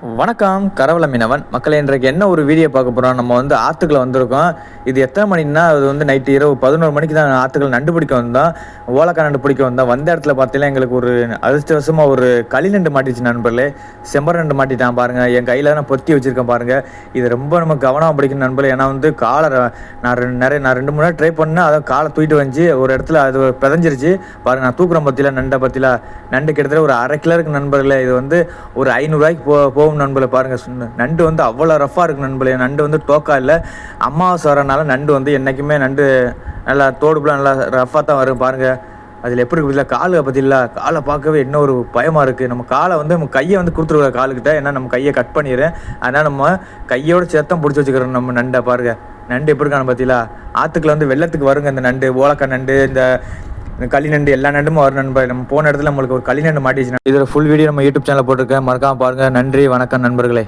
வணக்கம் கரவல மீனவன். மக்களை இன்றைக்கு என்ன ஒரு வீடியோ பார்க்க போகிறோம் நம்ம வந்து ஆற்றுக்குள்ள வந்திருக்கோம். இது எத்தனை மணின்னா அது வந்து நைட்டு இரவு பதினோரு மணிக்கு தான் ஆற்றுக்கள் நண்டு பிடிக்க வந்தோம். ஓலக்காய் நண்டு பிடிக்க வந்தோம். வந்த இடத்துல பார்த்தீங்கன்னா எங்களுக்கு ஒரு அதிர்ஷ்டவசமாக ஒரு களி நண்டு மாட்டிச்சு நண்பர்களே. செம்பர் நண்டு மாட்டிட்டான் பாருங்கள் என் கையில் நான் பொத்தி வச்சுருக்கேன் பாருங்கள் இது ரொம்ப நம்ம கவனமாக பிடிக்கணும் நண்பர்களே. ஏன்னா வந்து காலை நான் ரெண்டு நிறைய நான் ரெண்டு மூணு ட்ரை பண்ணேன். அதை காலை தூக்கிட்டு வந்துச்சு ஒரு இடத்துல அது பிதஞ்சிருச்சு. பாருங்கள் நான் தூக்குறேன் பத்தியில நண்டை பத்தியில. நண்டு கிட்டத்தட்ட ஒரு அரை கிலோ இருக்கு நண்பர்களே. இது வந்து ஒரு ஐநூறுரூவாய்க்கு போ போகும் நண்பளை பாருங்கள் நண்டு வந்து அவ்வளோ ரஃபாக இருக்கு நண்பளே நண்டு வந்து டோக்கா இல்லை. அம்மாவாசை வரனால நண்டு வந்து என்றைக்குமே நண்டு நல்லா தோடுப்புலாம் நல்லா ரஃபாக தான் வரும் பாருங்கள் அதில் எப்படி இருக்குது இல்லை காலை பார்த்தீங்களா காலை பார்க்கவே என்ன ஒரு பயமாக இருக்குது நம்ம காலை வந்து நம்ம கையை வந்து கொடுத்துருக்க காலுக்கிட்ட. ஏன்னா நம்ம கையை கட் பண்ணிடுறேன். அதனால் நம்ம கையோட சேர்த்தம் பிடிச்சி வச்சுக்கிறோம் நம்ம நண்டை பாருங்கள் நண்டு எப்படி இருக்கான்னு பார்த்தீங்களா ஆற்றுக்குள்ள வந்து வெள்ளத்துக்கு வருங்க இந்த நண்டு ஓலக்கா நண்டு இந்த இந்த களி நண்டு எல்லா நண்டும் வரும் நண்பா. நம்ம போன இடத்துல நம்மளுக்கு ஒரு களி நண்டு மாட்டிச்சு இதில் ஃபுல் வீடியோ நம்ம யூடியூப் சேனலில் போட்டிருக்கேன். மறக்காம பாருங்கள் நன்றி வணக்கம் நண்பர்களே.